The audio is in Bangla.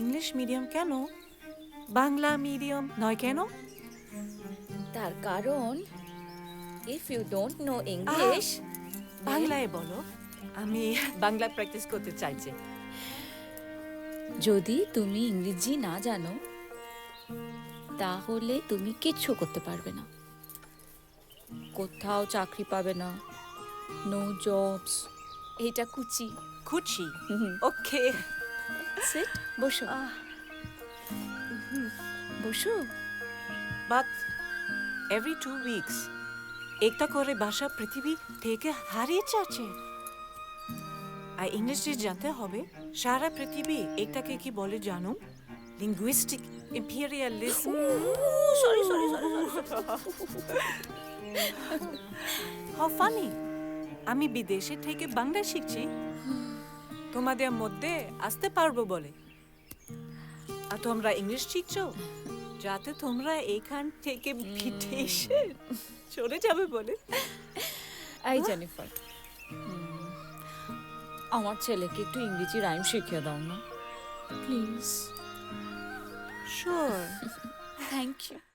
ইংলিশ মিডিয়াম কেন? বাংলা মিডিয়াম নয় কেন? তার কারণ if you don't know English বাংলায় বলো। আমি বাংলা প্র্যাকটিস করতে চাইছি। যদি তুমি ইংরেজি না জানো তাহলে তুমি কিচ্ছু করতে পারবে না। কোথাও চাকরি পাবে না। নো জবস এটা কুচি। খুশি ওকে। সিট বসো বসো বাট এভরি টু উইকস একটা করে ভাষা পৃথিবী থেকে হারিয়ে যাচ্ছে আর ইংলিশে জানতে হবে সারা পৃথিবী একটাকে কি বলে জানো linguistic imperialism sorry sorry sorry how funny আমি বিদেশে থেকে বাংলা শিখছি তোমাদের মধ্যে আসতে পারব বলে। আর তোমরা ইংলিশ শিখছো? যাতে তোমরা এখান থেকে বিদেশে চলে যাবে বলে। এই জেনিফার আমার ছেলেকে একটু ইংরেজি রাইম শিখিয়ে দাও না। প্লিজ। Sure thank you